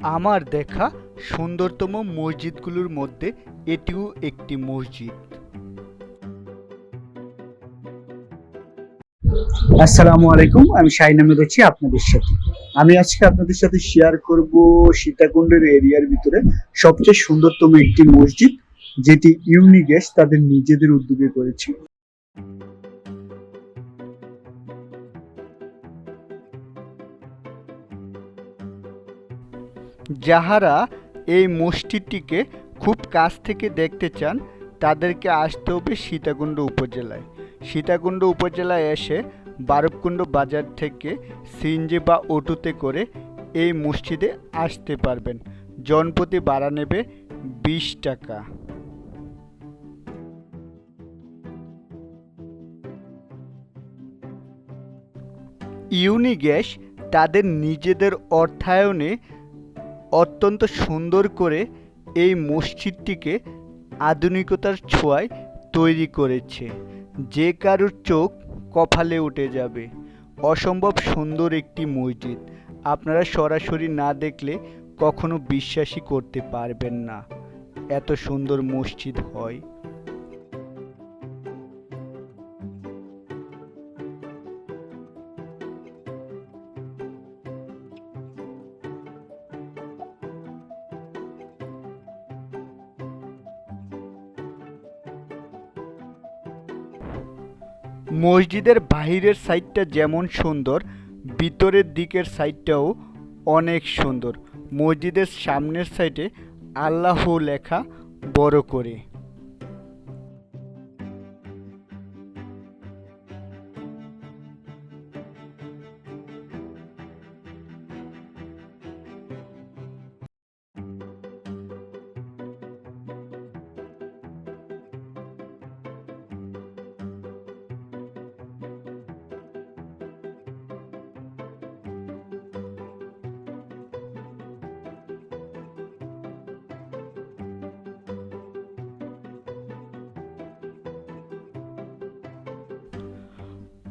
আমার দেখা সুন্দরতম মসজিদগুলোর মধ্যে এটিও একটি মসজিদ। আসসালামু আলাইকুম, আমি শাহিন আহমেদ আপনাদের সাথে। আমি আজকে আপনাদের সাথে শেয়ার করব সীতাকুণ্ডের এরিয়ার ভিতরে সবচেয়ে সুন্দরতম একটি মসজিদ, যেটি ইউনিগেস তাদের নিজেদের উদ্যোগে করেছে। যাহারা এই মসজিদটিকে খুব কাছ থেকে দেখতে চান, তাদেরকে আসতে হবে সীতাকুণ্ড উপজেলায়। সীতাকুণ্ড উপজেলায় এসে বারবকুণ্ড বাজার থেকে সিনজি বা অটোতে করে এই মসজিদে আসতে পারবেন। জনপ্রতি ভাড়া নেবে বিশ টাকা। ইউনিগ্যাস তাদের নিজেদের অর্থায়নে অত্যন্ত সুন্দর করে এই মসজিদটিকে আধুনিকতার ছোঁয়ায় তৈরি করেছে। যে কারোর চোখ কপালে উঠে যাবে। অসম্ভব সুন্দর একটি মসজিদ। আপনারা সরাসরি না দেখলে কখনো বিশ্বাসই করতে পারবেন না। এত সুন্দর মসজিদ হয়। মসজিদের বাহিরের সাইডটা যেমন সুন্দর, ভিতরের দিকের সাইডটাও অনেক সুন্দর। মসজিদের সামনের সাইডে আল্লাহ লেখা বড় করে।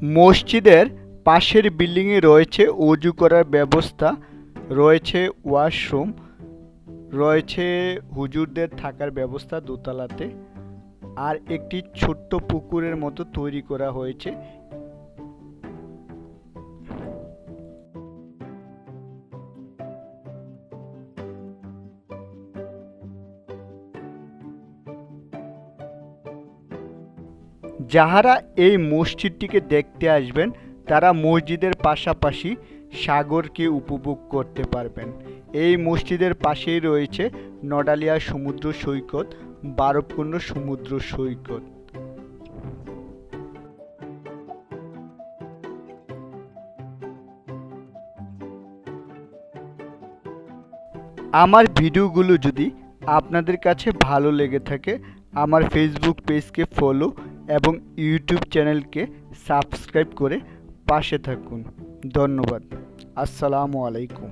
মসজিদের পাশের বিল্ডিংয়ে রয়েছে অজু করার ব্যবস্থা, রয়েছে ওয়াশরুম, রয়েছে হুজুরদের থাকার ব্যবস্থা দোতলাতে, আর একটি ছোট্ট পুকুরের মতো তৈরি করা হয়েছে। যাহারা এই মসজিদটিকে দেখতে আসবেন, তারা মসজিদের পাশাপাশি সাগরকে উপভোগ করতে পারবেন। এই মসজিদের পাশেই রয়েছে নডালিয়া সমুদ্র সৈকত, বারবকুণ্ড সমুদ্র সৈকত। আমার ভিডিওগুলো যদি আপনাদের কাছে ভালো লেগে থাকে, আমার ফেসবুক পেজকে ফলো এবং ইউটিউব চ্যানেলকে সাবস্ক্রাইব করে পাশে থাকুন। ধন্যবাদ। আসসালামু আলাইকুম।